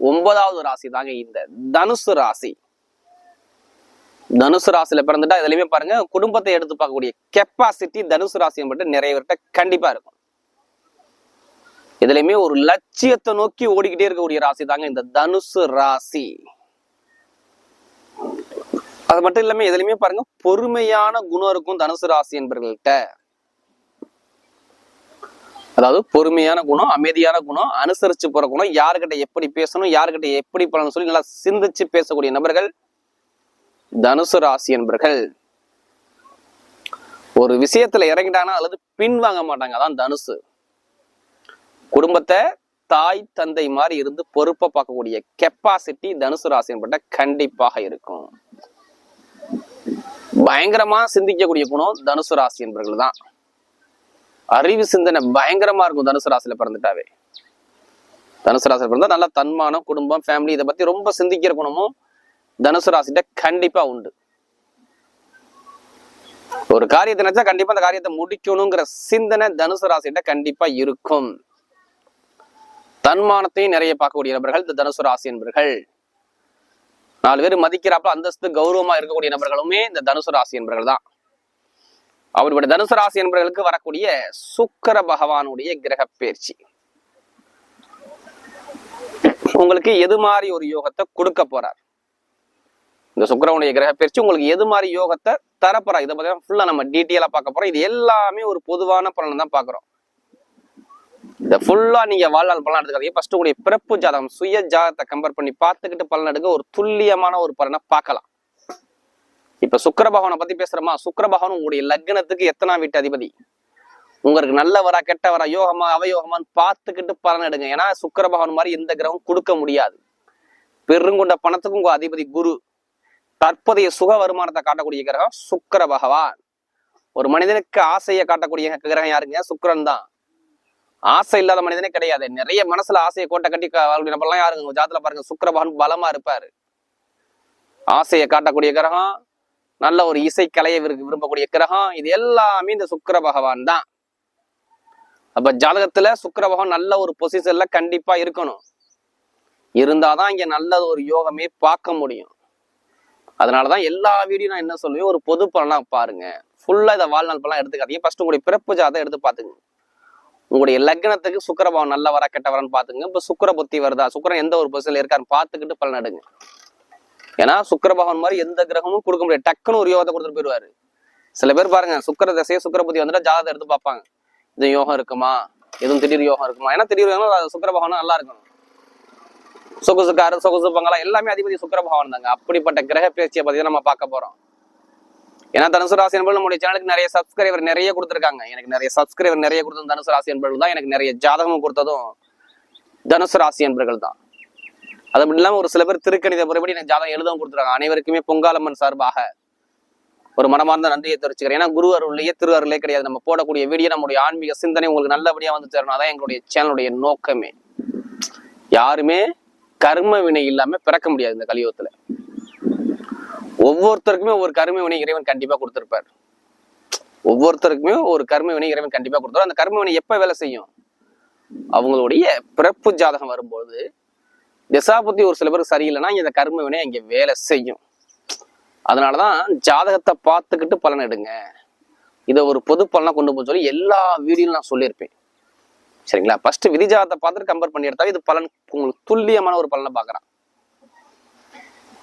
ஒன்பதாவது ராசி தாங்க இந்த. தனுசு ராசி. தனுசு ராசியில பிறந்துட்டா இதுலயுமே பாருங்க குடும்பத்தை எடுத்து பார்க்கக்கூடிய கெப்பாசிட்டி தனுசு ராசி மட்டும் நிறைய பேர்கிட்ட கண்டிப்பா இருக்கும். இதுலயுமே ஒரு லட்சியத்தை நோக்கி ஓடிக்கிட்டே இருக்கக்கூடிய ராசி தாங்க இந்த தனுசு ராசி. அது மட்டும் இல்லாம இதுலயுமே பாருங்க பொறுமையான குணம் இருக்கும் தனுசு ராசி என்பவர்கள்ட்ட அதாவது பொறுமையான குணம் அமைதியான குணம் அனுசரிச்சு போற குணம் யாருக்கிட்ட எப்படி பேசணும் யாருக்கிட்ட எப்படி பலன் சொல்லி நல்லா சிந்திச்சு பேசக்கூடிய நபர்கள் தனுசு ராசி என்பர்கள். ஒரு விஷயத்துல இறங்கிட்டாங்கன்னா அல்லது பின் வாங்க மாட்டாங்க. அதான் தனுசு. குடும்பத்தை தாய் தந்தை மாதிரி இருந்து பொறுப்பை பார்க்கக்கூடிய கெப்பாசிட்டி தனுசு ராசி என்பட்ட கண்டிப்பாக இருக்கும். பயங்கரமா சிந்திக்கக்கூடிய குணம் தனுசு ராசி என்பர்கள் தான். அறிவு சிந்தனை பயங்கரமா இருக்கும் தனுசு ராசியில பிறந்துட்டாவே. தனுசு ராசியில பிறந்தா நல்லா தன்மானம் குடும்பம் ஃபேமிலி இதை பத்தி ரொம்ப சிந்திக்கிற குணமும் தனுசு ராசிட்ட கண்டிப்பா உண்டு. ஒரு காரியத்தை நினைச்சா கண்டிப்பா அந்த காரியத்தை முடிக்கணுங்கிற சிந்தனை தனுசு ராசிட்ட கண்டிப்பா இருக்கும். தன்மானத்தையும் நிறைய பார்க்கக்கூடிய நபர்கள் இந்த தனுசு ராசி என்பர்கள். நாலு பேர் மதிக்கிறாப்புல அந்தஸ்து கௌரவமா இருக்கக்கூடிய நபர்களுமே இந்த தனுசு ராசி என்பர்கள் தான். அவருடைய தனுசு ராசி என்பவர்களுக்கு வரக்கூடிய சுக்கர பகவானுடைய கிரக பயிற்சி. உங்களுக்கு எது மாதிரி ஒரு யோகத்தை கொடுக்க போறார்? இந்த சுக்கரனுடைய கிரக பயிற்சி உங்களுக்கு எது மாதிரி யோகத்தை தரப்போறா இதை பத்தி ஃபுல்லா நம்ம டீட்டெயிலா பார்க்க போறோம். இது எல்லாமே ஒரு பொதுவான பலன் தான் பாக்குறோம் இதை ஃபுல்லா நீங்க வாழ்நாள் பலன் எடுத்துக்காதீங்க. ஃபர்ஸ்ட் உங்களுடைய பிறப்பு ஜாதகம் சுய ஜாதகத்தை கம்பேர் பண்ணி பார்த்துக்கிட்டு பலன் எடுக்க ஒரு துல்லியமான ஒரு பலனை பார்க்கலாம். இப்ப சுக்கர பகவானை பத்தி பேசுறோமா? சுக்கர பகவான் உங்களுடைய லக்னத்துக்கு எத்தனாம் வீட்டு அதிபதி? உங்களுக்கு நல்லவரா கெட்டவரா யோகமா அவயோகமான்னு பார்த்துக்கிட்டு பலன் எடுங்க. ஏன்னா சுக்கர பகவான் மாதிரி எந்த கிரகம் கொடுக்க முடியாது. பெருங்கொண்ட பணத்துக்கும் உங்க அதிபதி குரு. தற்போதைய சுக வருமானத்தை காட்டக்கூடிய கிரகம் சுக்கர பகவான் ஒரு மனிதனுக்கு ஆசையை காட்டக்கூடிய கிரகம் யாருங்க? சுக்கரன் தான். ஆசை இல்லாத மனிதனே கிடையாது. நிறைய மனசுல ஆசையை கோட்டை கட்டி வாழ்க்கை யாருங்க? ஜாத்துல பாருங்க சுக்கர பகவான் பலமா இருப்பாரு. ஆசையை காட்டக்கூடிய கிரகம் நல்ல ஒரு இசை கலையை விரும்பக்கூடிய கிரகம் இது எல்லாமே இந்த சுக்கர பகவான் தான். அப்ப ஜாதகத்துல சுக்கர பகவான் நல்ல ஒரு பொசிஷன்ல கண்டிப்பா இருக்கணும். இருந்தாதான் இங்க நல்ல ஒரு யோகமே பார்க்க முடியும். அதனாலதான் எல்லா வீடியோ நான் என்ன சொல்லுவேன் ஒரு பொது பலனா பாருங்க. ஃபுல்லா இதை வாழ்நாள் பலம் எடுத்துக்காதீங்க. ஃபர்ஸ்ட் உங்களுடைய பிறப்பு ஜாதகம் எடுத்து பாத்துங்க உங்களுடைய லக்னத்துக்கு சுக்கிர பகவான் கெட்ட கெட்டவரான்னு பாத்துங்க இப்ப சுக்கர புத்தி வருதா? சுக்கிரன் எந்த ஒரு பொசிஷன்ல இருக்கான்னு பாத்துக்கிட்டு பலன் எடுங்க. ஏன்னா சுக்கரபகவான் மாதிரி எந்த கிரகமும் கொடுக்க முடியாது. டக்குன்னு ஒரு யோகத்தை கொடுத்துட்டு போயிடுவாரு. சில பேர் பாருங்க சுக்கிர தசையை சுக்கரபதி வந்துட்டா ஜாதகம் எடுத்து பார்ப்பாங்க. இது யோகம் இருக்குமா? எதுவும் திடீர் யோகம் இருக்குமா? ஏன்னா திடீர் யோகம் அது நல்லா இருக்கணும். சொகுசுக்காரு சொகுசு பங்களா எல்லாமே அதிபதி சுக்கரபகவான் தாங்க. அப்படிப்பட்ட கிரக பேச்சியை பத்தி நம்ம பார்க்க போறோம். ஏன்னா தனுசு ராசி என்பது நம்முடைய சேனலுக்கு நிறைய சப்ஸ்கிரைபர் நிறைய கொடுத்துருக்காங்க. எனக்கு நிறைய சப்ஸ்கிரைபர் நிறைய கொடுத்தது தனுசு ராசி என்பது தான். எனக்கு நிறைய ஜாதகமும் கொடுத்ததும் தனுசு ராசி என்பர்கள் தான். அது மட்டும் இல்லாமல் ஒரு சில பேர் திருக்கணித முறைப்படி எனக்கு ஜாதகம் எழுதவும் கொடுத்துருக்காங்க. அனைவருக்குமே பொங்காலம்மன் சார்பாக ஒரு மனமார்ந்த நன்றியை தெரிவிச்சுக்கிறேன். ஏன்னா குரு அருள்லையே திரு அருளே கிடையாது. நம்ம போடக்கூடிய வீடியோ நம்முடைய ஆன்மீக சிந்தனை உங்களுக்கு நல்லபடியா வந்து தரணும் அதான் எங்களுடைய சேனலுடைய நோக்கமே. யாருமே கர்ம வினை இல்லாம பிறக்க முடியாது இந்த கலியுகத்துல. ஒவ்வொருத்தருக்குமே ஒரு கர்ம வினை இறைவன் கண்டிப்பா கொடுத்திருப்பார். ஒவ்வொருத்தருக்குமே ஒரு கர்ம வினை இறைவன் கண்டிப்பா கொடுத்தாரு அந்த கர்ம வினை எப்ப வேலை செய்யும்? அவங்களுடைய பிறப்பு ஜாதகம் வரும்போது திசாபுத்தி ஒரு சில பேருக்கு சரியில்லைன்னா இந்த கர்ம வினை இங்க வேலை செய்யும். அதனாலதான் ஜாதகத்தை பார்த்துக்கிட்டு பலன் எடுங்க. இதை ஒரு பொது பலனா கொண்டு போக சொல்லி எல்லா வீடியோலும் நான் சொல்லியிருப்பேன். சரிங்களா? ஃபர்ஸ்ட் விதி ஜாதகத்தை பார்த்துட்டு கம்பேர் பண்ணி எடுத்தா இது பலன் உங்களுக்கு துல்லியமான ஒரு பலனை பார்க்குறான்.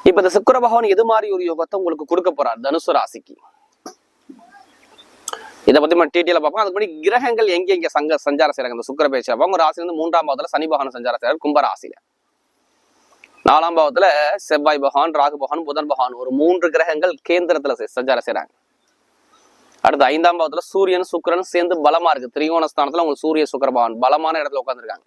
இப்ப இந்த சுக்கர பகவான் எது மாதிரி ஒரு யோகத்தை உங்களுக்கு கொடுக்க போறார்? தனுசு ராசிக்கு. இதை பத்தி நம்ம டீட்டெயில பார்ப்போம். அதுக்கு முன்னாடி கிரகங்கள் எங்க எங்க சங்க சஞ்சாரம் செய்கிறாங்க இந்த சுக்கர பேச்சு அவங்க ஒரு இருந்து மூன்றாம் பாவத்துல சனி பகவான் சஞ்சாரம் செய்றாரு கும்பராசியில நாலாம் பாவத்துல செவ்வாய் பகவான் ராகு பகவான் புதன் பகவான் ஒரு மூன்று கிரகங்கள் கேந்திரத்துல சஞ்சாரம் செய்யறாங்க அடுத்து ஐந்தாம் பாவத்துல சூரியன் சுக்கிரன் சேர்ந்து பலமா இருக்கு. திரிகோண ஸ்தானத்துல உங்களுக்கு சூரிய சுக்கர பகவான் பலமான இடத்துல உட்காந்துருக்காங்க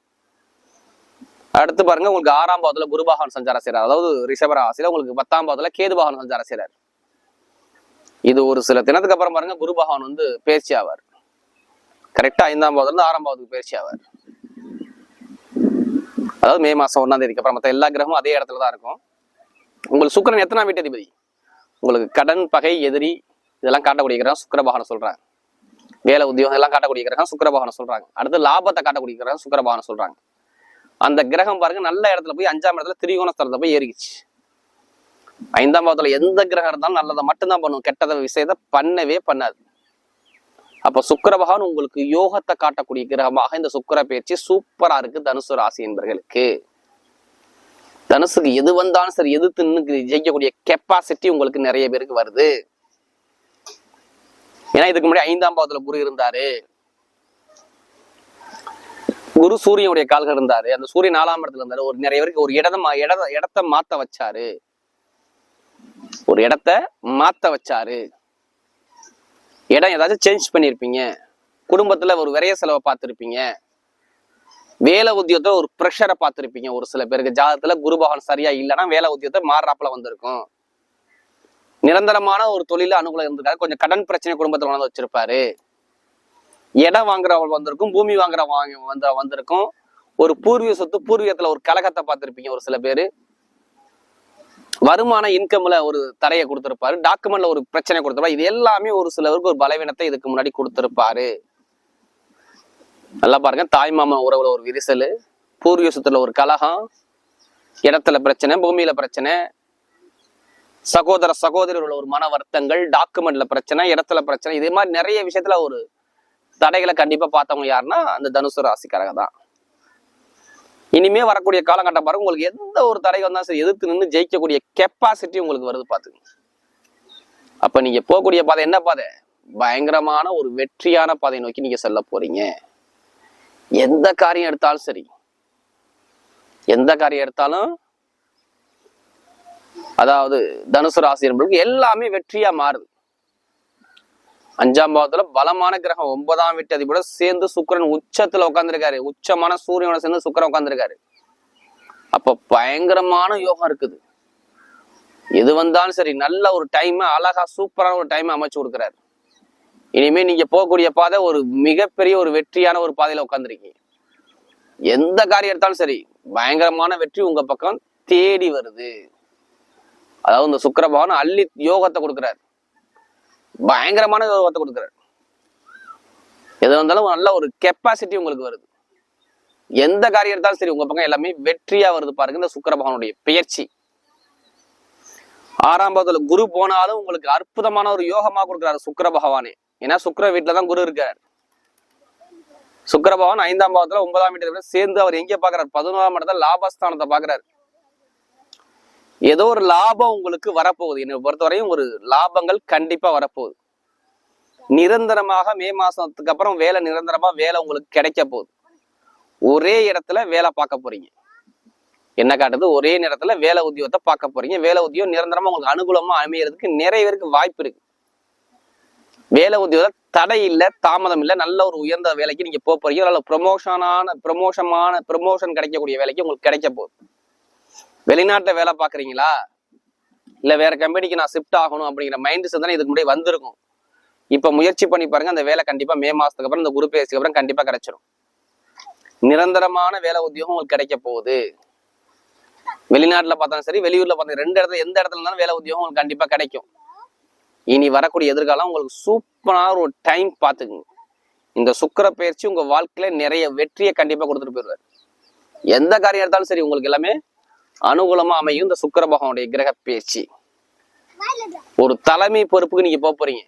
அடுத்து பாருங்க உங்களுக்கு ஆறாம் பாவத்துல குரு பகவான் சஞ்சாரம் செய்யறாரு அதாவது ரிஷபராசியில உங்களுக்கு பத்தாம் பாவத்துல கேது பகவான் சஞ்சாரம் செய்யறாரு இது ஒரு சில தினத்துக்கு அப்புறம் பாருங்க குரு பகவான் வந்து பேர்ச்சி ஆவார் கரெக்டா ஐந்தாம் பாவத்துல இருந்து ஆறாம் பாவத்துக்கு பேச்சு ஆவார் அதாவது மே மாதம் ஒன்றாம் தேதிக்கு அப்புறம் மற்ற எல்லா கிரகமும் அதே இடத்துல தான் இருக்கும். உங்களுக்கு சுக்கிரன் எத்தனாம் வீட்டதிபதி உங்களுக்கு கடன் பகை எதிரி இதெல்லாம் காட்டக்கூடிய கிரகம் சுக்கிர சொல்கிறாங்க வேலை உத்தியோகம் எல்லாம் காட்டக்கூடிய கிரகம் சுக்கிர சொல்கிறாங்க அடுத்து லாபத்தை காட்டக்கூடிய கிரகம் சுக்கரபாகனம் சொல்கிறாங்க அந்த கிரகம் பாருங்க நல்ல இடத்துல போய் அஞ்சாம் இடத்துல திரிகோண ஸ்தலத்தை போய் ஏறிக்குச்சு ஐந்தாம் பாவத்தில் எந்த கிரகம் இருந்தாலும் நல்லதை மட்டும்தான் பண்ணும். கெட்டத விஷயத்த பண்ணவே பண்ணாது. அப்ப சுக்கர பகவான் உங்களுக்கு யோகத்தை காட்டக்கூடிய கிரகமாக இந்த சுக்கிர பயிற்சி சூப்பரா இருக்கு தனுசு ராசி என்பர்களுக்கு. தனுசுக்கு எது வந்தாலும் சரி எது தின்னு ஜெயிக்கக்கூடிய கெப்பாசிட்டி உங்களுக்கு நிறைய பேருக்கு வருது. ஏன்னா இதுக்கு முன்னாடி ஐந்தாம் பாவத்துல குரு இருந்தாரு. குரு சூரியனுடைய கால்கள் இருந்தாரு. அந்த சூரியன் நாலாம் இடத்துல இருந்தாரு. ஒரு நிறைய பேருக்கு ஒரு இடத்த மா- இடத்த இடத்த மாத்த வச்சாரு. ஒரு இடத்த மாத்த வச்சாரு. இடம் ஏதாச்சும் சேஞ்ச் பண்ணியிருப்பீங்க குடும்பத்தில் ஒரு விரைய செலவை பார்த்துருப்பீங்க. வேலை உத்தியோகத்துல ஒரு ப்ரெஷரை பார்த்துருப்பீங்க ஒரு சில பேருக்கு. ஜாதகத்தில் குருபகவான் சரியா இல்லைன்னா வேலை உத்தியோகத்தை மாறுறாப்புல வந்திருக்கும். நிரந்தரமான ஒரு தொழில அனுகூலம் இருந்திருக்காரு கொஞ்சம் கடன் பிரச்சனை குடும்பத்தில் வந்து வச்சிருப்பாரு. இடம் வாங்குறவங்க வந்திருக்கும் பூமி வாங்குற வாங்கி வந்த வந்திருக்கும். ஒரு பூர்வீக சொத்து பூர்வீகத்தில் ஒரு கலகத்தை பார்த்துருப்பீங்க ஒரு சில பேர். வருமான இன்கம்ல ஒரு தடையை கொடுத்திருப்பாரு. டாக்குமெண்ட்ல ஒரு பிரச்சனை கொடுத்திருப்பாரு. இது எல்லாமே ஒரு சிலருக்கு ஒரு பலவீனத்தை இதுக்கு முன்னாடி கொடுத்திருப்பாரு. நல்லா பாருங்க. தாய் மாமா உறவுல ஒரு விரிசல் பூர்வீசத்துல ஒரு கலகம் இடத்துல பிரச்சனை பூமியில பிரச்சனை சகோதர சகோதரர்களோட ஒரு மன வருத்தங்கள் டாக்குமெண்ட்ல பிரச்சனை இடத்துல பிரச்சனை இதே மாதிரி நிறைய விஷயத்துல ஒரு தடைகளை கண்டிப்பா பார்த்தவங்க யாருன்னா அந்த தனுசு ராசிக்காரங்க தான். இனிமே வரக்கூடிய காலகட்டம் பாருங்க உங்களுக்கு எந்த ஒரு தடை வந்தாலும் சரி எதிர்த்து நின்று ஜெயிக்கக்கூடிய கெப்பாசிட்டி உங்களுக்கு வருது பாத்துங்க அப்ப நீங்க போகக்கூடிய பாதை என்ன பாதை? பயங்கரமான ஒரு வெற்றியான பாதை நோக்கி நீங்க செல்ல போறீங்க. எந்த காரியம் எடுத்தாலும் சரி. எந்த காரியம் எடுத்தாலும் அதாவது தனுசு ராசி என்பது எல்லாமே வெற்றியா மாறுது. அஞ்சாம் பாவத்துல பலமான கிரகம் ஒன்பதாம் வீட்டு அதிபரோட சேர்ந்து சுக்கிரன் உச்சத்துல உட்காந்துருக்காரு உச்சமான சூரியனோட சேர்ந்து சுக்கிரன் உட்காந்துருக்காரு அப்ப பயங்கரமான யோகம் இருக்குது. எது வந்தாலும் சரி நல்ல ஒரு டைம் அழகா சூப்பரான ஒரு டைம் அமைச்சு கொடுக்குறாரு. இனிமே நீங்க போகக்கூடிய பாதை ஒரு மிகப்பெரிய ஒரு வெற்றியான ஒரு பாதையில உட்காந்துருக்கீங்க எந்த காரியம் எடுத்தாலும் சரி பயங்கரமான வெற்றி உங்க பக்கம் தேடி வருது. அதாவது இந்த சுக்கர பகவான் அள்ளி யோகத்தை கொடுக்குறாரு. பயங்கரமான யோகத்தை கொடுக்குறாரு. எது வந்தாலும் நல்ல ஒரு கெப்பாசிட்டி உங்களுக்கு வருது. எந்த காரியம் எடுத்தாலும் சரி உங்க பக்கம் எல்லாமே வெற்றியா வருது பாருங்க இந்த சுக்கர பகவானுடைய பெயர்ச்சி. ஆறாம் பாவத்துல குரு போனாலும் உங்களுக்கு அற்புதமான ஒரு யோகமா கொடுக்குறாரு சுக்கர பகவானே. ஏன்னா சுக்கிர வீட்டுல தான் குரு இருக்காரு. சுக்கர பகவான் ஐந்தாம் பாவத்துல ஒன்பதாம் வீட்டுல சேர்ந்து அவர் எங்க பாக்குறாரு பதினோராம் இடத்துல லாபஸ்தானத்தை பாக்குறாரு ஏதோ ஒரு லாபம் உங்களுக்கு வரப்போகுது. என்னை பொறுத்தவரையும் ஒரு லாபங்கள் கண்டிப்பா வரப்போகுது. நிரந்தரமாக மே மாசத்துக்கு அப்புறம் வேலை நிரந்தரமா வேலை உங்களுக்கு கிடைக்க போகுது. ஒரே இடத்துல வேலை பார்க்க போறீங்க. என்ன காட்டுது? ஒரே நேரத்துல வேலை உத்தியோகத்தை பார்க்க போறீங்க. வேலை உத்தியோகம் நிரந்தரமா உங்களுக்கு அனுகூலமா அமையறதுக்கு நிறைய பேருக்கு வாய்ப்பு இருக்கு. வேலை உத்தியோகம் தடை இல்ல தாமதம் இல்ல நல்ல ஒரு உயர்ந்த வேலைக்கு நீங்க போக போறீங்க. நல்ல ப்ரொமோஷனான ப்ரொமோஷமான ப்ரொமோஷன் கிடைக்கக்கூடிய வேலைக்கு உங்களுக்கு கிடைக்க போகுது. வெளிநாட்டில் வேலை பார்க்குறீங்களா? இல்லை வேற கம்பெனிக்கு நான் ஷிஃப்ட் ஆகணும் அப்படிங்கிற மைண்ட் செட் இதுக்கு முன்னாடி வந்திருக்கும். இப்போ முயற்சி பண்ணி பாருங்க அந்த வேலை கண்டிப்பாக மே மாதத்துக்கு அப்புறம் இந்த குரு பேசுக்கு அப்புறம் கண்டிப்பாக கிடைச்சிடும் நிரந்தரமான வேலை உத்தியோகம் உங்களுக்கு கிடைக்க போகுது. வெளிநாட்டில் பார்த்தாலும் சரி வெளியூர்ல பார்த்தாலும் ரெண்டு இடத்துல எந்த இடத்துல இருந்தாலும் வேலை உத்தியோகம் உங்களுக்கு கண்டிப்பாக கிடைக்கும். இனி வரக்கூடிய எதிர்காலம் உங்களுக்கு சூப்பரான ஒரு டைம் பார்த்துக்குங்க. இந்த சுக்கிர பயிற்சி உங்க வாழ்க்கையில நிறைய வெற்றியை கண்டிப்பாக கொடுத்துட்டு போயிடுவார். எந்த காரியம் எடுத்தாலும் சரி உங்களுக்கு எல்லாமே அனுகூலமா அமையும் இந்த சுக்கிர பகவானுடைய கிரக பயிற்சி ஒரு தலைமை பொறுப்புக்கு நீங்க போக போறீங்க.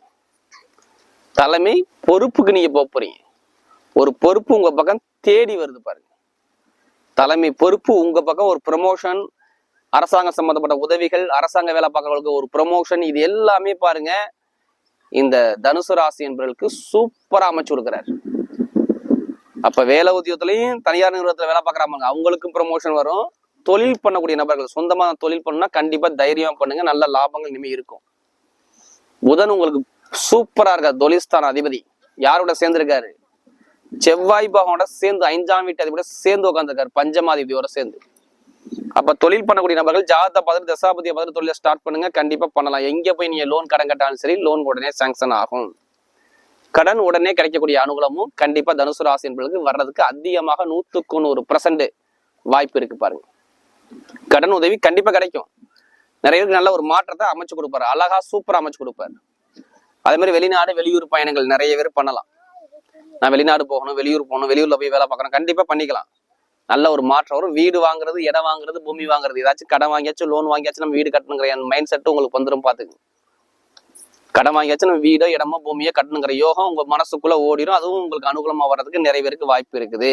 தலைமை பொறுப்புக்கு நீங்க போக போறீங்க. ஒரு பொறுப்பு உங்க பக்கம் தேடி வருது பாருங்க. தலைமை பொறுப்பு உங்க பக்கம் ஒரு ப்ரமோஷன் அரசாங்கம் சம்பந்தப்பட்ட உதவிகள் அரசாங்க வேலை பார்க்கறவங்களுக்கு ஒரு ப்ரமோஷன் இது எல்லாமே பாருங்க. இந்த தனுசு ராசி என்பவர்களுக்கு சூப்பரா அமைச்சு கொடுக்குறாரு. அப்ப வேலை உத்தியோகத்திலையும் தனியார் நிறுவனத்துல வேலை பார்க்கறாங்க அவங்களுக்கும் ப்ரமோஷன் வரும். தொழில் பண்ணக்கூடிய நபர்கள் சொந்தமாக தொழில் பண்ணா கண்டிப்பா தைரியமா பண்ணுங்க. நல்ல லாபங்கள் இனிமே இருக்கும். புதன் உங்களுக்கு சூப்பரா இருக்கா தொழில்ஸ்தான அதிபதி. யாரோட சேர்ந்திருக்காரு? செவ்வாய் பகவானோட சேர்ந்து ஐந்தாம் வீட்டு அதிபதியோட சேர்ந்து உட்காந்துருக்காரு பஞ்சமாதிபதியோட சேர்ந்து. அப்ப தொழில் பண்ணக்கூடிய நபர்கள் ஜாதகத்தை பார்த்துட்டு தசாபதியை பார்த்துட்டு தொழிலை ஸ்டார்ட் பண்ணுங்க. கண்டிப்பா பண்ணலாம். எங்க போய் நீங்க லோன் கடன் கட்டாலும் சரி லோன் உடனே சாங்ஷன் ஆகும். கடன் உடனே கிடைக்கக்கூடிய அனுகூலமும் கண்டிப்பா தனுசு ராசி என்பதற்கு வர்றதுக்கு அதிகமாக நூத்துக்கு நூறு பர்சன்ட் வாய்ப்பு இருக்கு பாருங்க. கடன் உதவி கண்டிப்பா கிடைக்கும். நிறைய பேருக்கு நல்ல ஒரு மாற்றத்தை அமைச்சு கொடுப்பாரு. அழகா சூப்பரா அமைச்சு கொடுப்பாரு. அதே மாதிரி வெளிநாடு வெளியூர் பயணங்கள் நிறைய பேர் பண்ணலாம். நான் வெளிநாடு போகணும் வெளியூர் போகணும் வெளியூர்ல போய் வேலை பார்க்கணும் கண்டிப்பா பண்ணிக்கலாம். நல்ல ஒரு மாற்றம் வரும். வீடு வாங்குறது இடம் வாங்குறது பூமி வாங்குறது. ஏதாச்சும் கடன் வாங்கியாச்சும் லோன் வாங்கியாச்சும் நம்ம வீடு கட்டணுங்கிற மைண்ட் செட் உங்களுக்கு வந்துடும் பாத்துக்கு கடன் வாங்கியாச்சும் நம்ம வீடோ இடமோ பூமியோ கட்டணுங்கிற யோகம் உங்க மனசுக்குள்ள ஓடிடும் அதுவும் உங்களுக்கு அனுகூலமா வர்றதுக்கு நிறைய பேருக்கு வாய்ப்பு இருக்குது.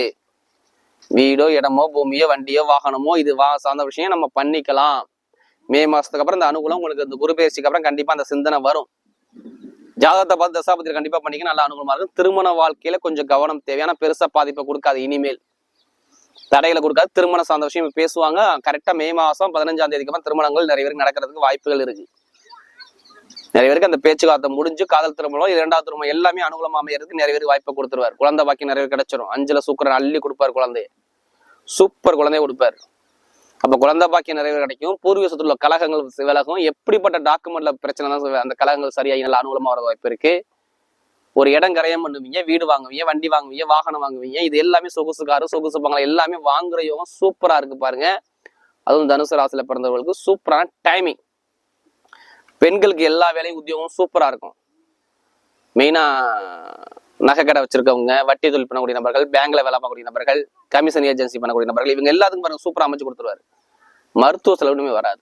வீடோ இடமோ பூமியோ வண்டியோ வாகனமோ இது வா சார்ந்த விஷயம் நம்ம பண்ணிக்கலாம். மே மாசத்துக்கு அப்புறம் இந்த அனுகூலம் உங்களுக்கு இந்த குரு அப்புறம் கண்டிப்பா அந்த சிந்தனை வரும். ஜாதகத்தை பார்த்து தசாபதி கண்டிப்பா பண்ணிக்க நல்ல அனுகூலமா இருக்கும். திருமண வாழ்க்கையில கொஞ்சம் கவனம் தேவையான பெருசா பாதிப்பை கொடுக்காது இனிமேல். தடைகளை கொடுக்காது. திருமணம் சார்ந்த விஷயம் பேசுவாங்க. கரெக்டா மே மாசம் பதினஞ்சாம் தேதிக்கு அப்புறம் திருமணங்கள் நிறைய பேருக்கு நடக்கிறதுக்கு வாய்ப்புகள் இருக்கு. நிறைய பேருக்கு அந்த பேச்சுவார்த்தை முடிஞ்சு காதல் திருமணம் இரண்டாவது திருமணம் எல்லாமே அனுகூலமா அமையறதுக்கு நிறைய பேருக்கு வாய்ப்பை கொடுத்துருவார். குழந்தை பாக்கி நிறைய பேர் கிடைச்சிரும். அஞ்சுல சூக்கரன் அள்ளி கொடுப்பார் குழந்தைய. சூப்பர் குழந்தைய கொடுப்பார். அப்ப குழந்தை பாக்கி நிறைய பேர் கிடைக்கும். பூர்வீக சொத்துல உள்ள கலகங்கள் விலகும். எப்படிப்பட்ட டாக்குமெண்ட்ல பிரச்சனை அந்த கலகங்கள் சரியாகி நல்லா அனுகூலமா வர வாய்ப்பு இருக்கு. ஒரு இடம் கரையம் பண்ணுவீங்க வீடு வாங்குவீங்க வண்டி வாங்குவீங்க வாகனம் வாங்குவீங்க. இது எல்லாமே சொகுசு காரு சொகுசு பங்களா எல்லாமே வாங்குற யோகம் சூப்பரா இருக்கு பாருங்க. அதுவும் தனுசு ராசியில பிறந்தவர்களுக்கு சூப்பரான டைமிங் பெண்களுக்கு எல்லா வேலையும் உத்தியோகம் சூப்பராக இருக்கும். மெயினாக நகை கடை வச்சிருக்கவங்க வட்டி தொழில் பண்ணக்கூடிய நபர்கள் பேங்க்ல வேலை பார்க்கக்கூடிய நபர்கள் கமிஷன் ஏஜென்சி பண்ணக்கூடிய நபர்கள் இவங்க எல்லாத்துக்கும் பாருங்க சூப்பராக அமைச்சு கொடுத்துருவாரு. மருத்துவ செலவுமே வராது.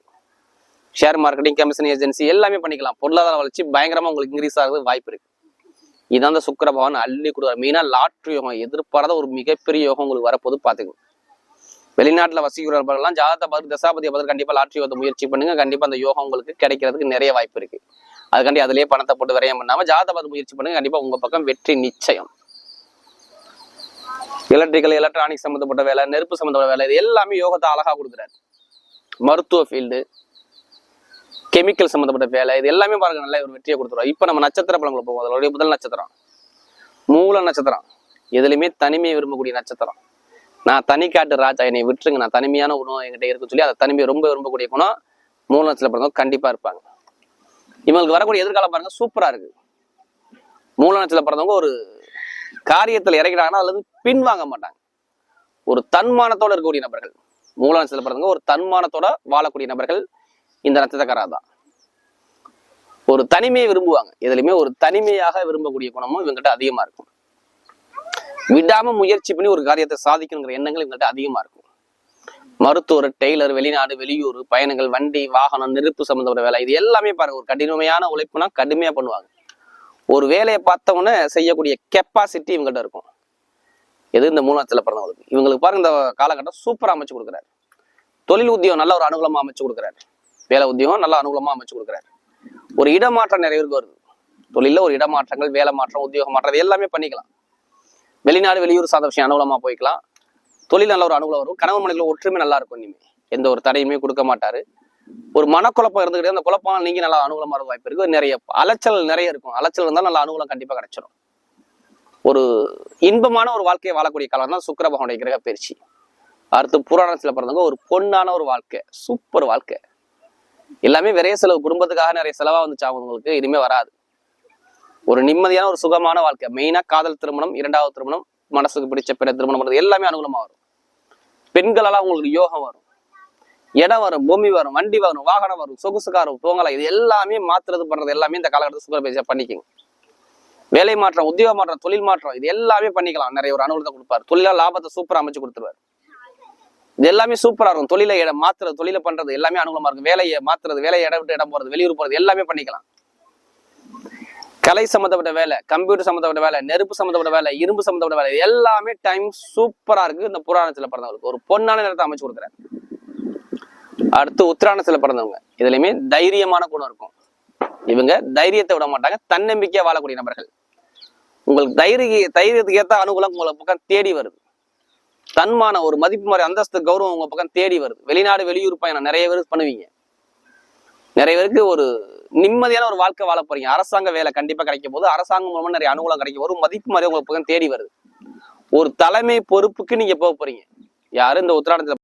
ஷேர் மார்க்கெட்டிங் கமிஷன் ஏஜென்சி எல்லாமே பண்ணிக்கலாம். பொருளாதார வளர்ச்சி பயங்கரமாக உங்களுக்கு இன்க்ரீஸ் ஆகுது வாய்ப்பு இருக்கு. இதான் அந்த சுக்கிர அள்ளி கொடுக்குறாரு. மெயினாக லாட்ரி யோகம் எதிர்பாராத ஒரு மிகப்பெரிய யோகம் உங்களுக்கு வரப்போது பார்த்துக்கணும். வெளிநாட்டுல வசிக்கிறவர்கள்லாம் ஜாதகத்தை பார்த்து தசாபதி பார்த்து கண்டிப்பா லாட்ரி வந்து முயற்சி பண்ணுங்க. கண்டிப்பாக அந்த யோகம் உங்களுக்கு கிடைக்கிறதுக்கு நிறைய வாய்ப்பு இருக்கு. அதுக்காண்டி அதுலயே பணத்தை போட்டு விரயம் பண்ணாமல் ஜாதகத்தை பார்த்து முயற்சி பண்ணுங்க. கண்டிப்பா உங்க பக்கம் வெற்றி நிச்சயம். எலக்ட்ரிக்கல் எலக்ட்ரானிக் சம்மந்தப்பட்ட வேலை நெருப்பு சம்மந்தப்பட்ட வேலை இது எல்லாமே யோகத்தை அழகா கொடுக்குறாரு. மருத்துவ ஃபீல்டு கெமிக்கல் சம்மந்தப்பட்ட வேலை இது எல்லாமே பாருங்க நல்ல ஒரு வெற்றியை கொடுத்துரும். இப்போ நம்ம நட்சத்திர பலங்களை போவோம். அதோடைய முதல் நட்சத்திரம். மூல நட்சத்திரம். எதுலையுமே தனிமையை விரும்பக்கூடிய நட்சத்திரம். நான் தனி காட்டு ராஜா என்னை விட்டுருங்க. நான் தனிமையான குணம் என்கிட்ட இருக்குன்னு சொல்லி அதை தனிமையை ரொம்ப விரும்பக்கூடிய குணம் மூணு நட்சத்திரம் பிறந்தவங்க கண்டிப்பா இருப்பாங்க. இவங்களுக்கு வரக்கூடிய எதிர்காலம் பாருங்க சூப்பரா இருக்கு. மூணு நட்சத்திரம் பிறந்தவங்க ஒரு காரியத்தில் இறங்கினாங்கன்னா அதுல இருந்து பின்வாங்க மாட்டாங்க. ஒரு தன்மானத்தோட இருக்கக்கூடிய நபர்கள். மூல நட்சத்திரம் பிறந்தவங்க ஒரு தன்மானத்தோட வாழக்கூடிய நபர்கள் இந்த நட்சத்திரக்காரா தான். ஒரு தனிமையை விரும்புவாங்க. எதுலையுமே ஒரு தனிமையாக விரும்பக்கூடிய குணமும் இவங்ககிட்ட அதிகமா இருக்கும். விடாம முயற்சி பண்ணி ஒரு காரியத்தை சாதிக்கணுங்கிற எண்ணங்கள் இவங்ககிட்ட அதிகமா இருக்கும். மருத்துவர் டெய்லர் வெளிநாடு வெளியூர் பயணங்கள் வண்டி வாகனம் நெருப்பு சம்பந்தப்பட்ட வேலை இது எல்லாமே பாருங்க ஒரு கடினமையான உழைப்புனா கடுமையா பண்ணுவாங்க. ஒரு வேலையை பார்த்தவொன்னே செய்யக்கூடிய கெப்பாசிட்டி இவங்ககிட்ட இருக்கும். எது இந்த மூணாத்துல பிறந்தவங்களுக்கு இவங்களுக்கு பாருங்க இந்த காலகட்டம் சூப்பரா அமைச்சு கொடுக்குறாரு. தொழில் உத்தியோகம் நல்ல ஒரு அனுகூலமா அமைச்சு கொடுக்குறாரு. வேலை உத்தியோகம் நல்ல அனுகூலமா அமைச்சு கொடுக்குறாரு. ஒரு இடமாற்றம் நிறைய பேருக்கு வருது. தொழில ஒரு இடமாற்றங்கள் வேலை மாற்றம் உத்தியோக மாற்றம் எல்லாமே பண்ணிக்கலாம். வெளிநாடு வெளியூர் சாத விஷயம் அனுகூலமா போய்க்கலாம். தொழில் நல்ல ஒரு அனுகூலம் வரும். கணவன் மனதில் ஒற்றுமை நல்லா இருக்கும் இனிமே. எந்த ஒரு தடையுமே கொடுக்க மாட்டாரு. ஒரு மனக்குழப்பம் இருந்துகிட்டே அந்த குழப்பம் நீங்க நல்லா அனுகூலமா இருக்க வாய்ப்பு இருக்கு. நிறைய அலைச்சல் நிறைய இருக்கும். அலைச்சல் இருந்தால் நல்ல அனுகூலம் கண்டிப்பா கிடைச்சிடும் ஒரு இன்பமான ஒரு வாழ்க்கையை வாழக்கூடிய காலம் தான் சுக்கர பகவானுடைய கிரக பயிற்சி. அடுத்து புராணத்துல பிறந்தவங்க ஒரு பொண்ணான ஒரு வாழ்க்கை. சூப்பர் வாழ்க்கை. எல்லாமே விரைய செலவு. குடும்பத்துக்காக நிறைய செலவா வந்துச்சு அவங்களுக்கு இனிமே வராது. ஒரு நிம்மதியான ஒரு சுகமான வாழ்க்கை. மெயினா காதல் திருமணம் இரண்டாவது திருமணம் மனசுக்கு பிடிச்ச பிற திருமணம் பண்றது எல்லாமே அனுகூலமாக வரும். பெண்களால் உங்களுக்கு யோகம் வரும். இடம் வரும் பூமி வரும் வண்டி வரும் வாகனம் வரும் சொகுசு கார் தூங்கலாம் இது எல்லாமே மாத்துறது பண்றது எல்லாமே இந்த காலகட்டத்தில் சுகர் பேச பண்ணிக்கங்க. வேலை மாற்றம் உத்தியோக மாற்றம் தொழில் மாற்றம் இது எல்லாமே பண்ணிக்கலாம். நிறைய ஒரு அனுகூலத்தை கொடுப்பாரு. தொழிலா லாபத்தை சூப்பரா அமைச்சு கொடுத்துருவாரு. இது எல்லாமே சூப்பரா இருக்கும். தொழிலை இடம் மாத்துறது தொழிலை பண்றது எல்லாமே அனுகூலமா இருக்கும். வேலையை மாத்துறது வேலையை இடம் விட்டு இடம் போறது வெளியூர் போறது எல்லாமே பண்ணிக்கலாம். கலை சம்மந்தப்பட்ட வேலை கம்ப்யூட்டர் சம்மந்தப்பட்ட வேலை நெருப்பு சம்மந்தப்பட்ட வேலை இரும்பு சம்மந்தப்பட்ட வேலை எல்லாமே டைம் சூப்பரா இருக்கு இந்த புராணத்தில் பிறந்தவங்களுக்கு. ஒரு பொன்னான நேரத்தை அமைச்சு கொடுக்குறேன். அடுத்து உத்திராணத்துல பிறந்தவங்க. இதுலையுமே தைரியமான குணம் இருக்கும். இவங்க தைரியத்தை விட மாட்டாங்க தன்னம்பிக்கையா வாழக்கூடிய நபர்கள். உங்களுக்கு தைரிய தைரியத்துக்கு ஏற்ற அனுகூலம் உங்களை பக்கம் தேடி வருது. தன்மான ஒரு மதிப்பு மாதிரி அந்தஸ்து கௌரவம் உங்க பக்கம் தேடி வருது. வெளிநாடு வெளியூர் பயணம் நிறைய பேர் பண்ணுவீங்க. நிறைய பேருக்கு ஒரு நிம்மதியான ஒரு வாழ்க்கை வாழ போறீங்க. அரசாங்க வேலை கண்டிப்பா கிடைக்கும் போது அரசாங்கம் மூலமா நிறைய அனுகூலம் கிடைக்கும் ஒரு மதிப்பு மாதிரி உங்களுக்கு பக்கம் தேடி வருது. ஒரு தலைமை பொறுப்புக்கு நீங்க போக போறீங்க. யாரு இந்த உத்திராடத்துல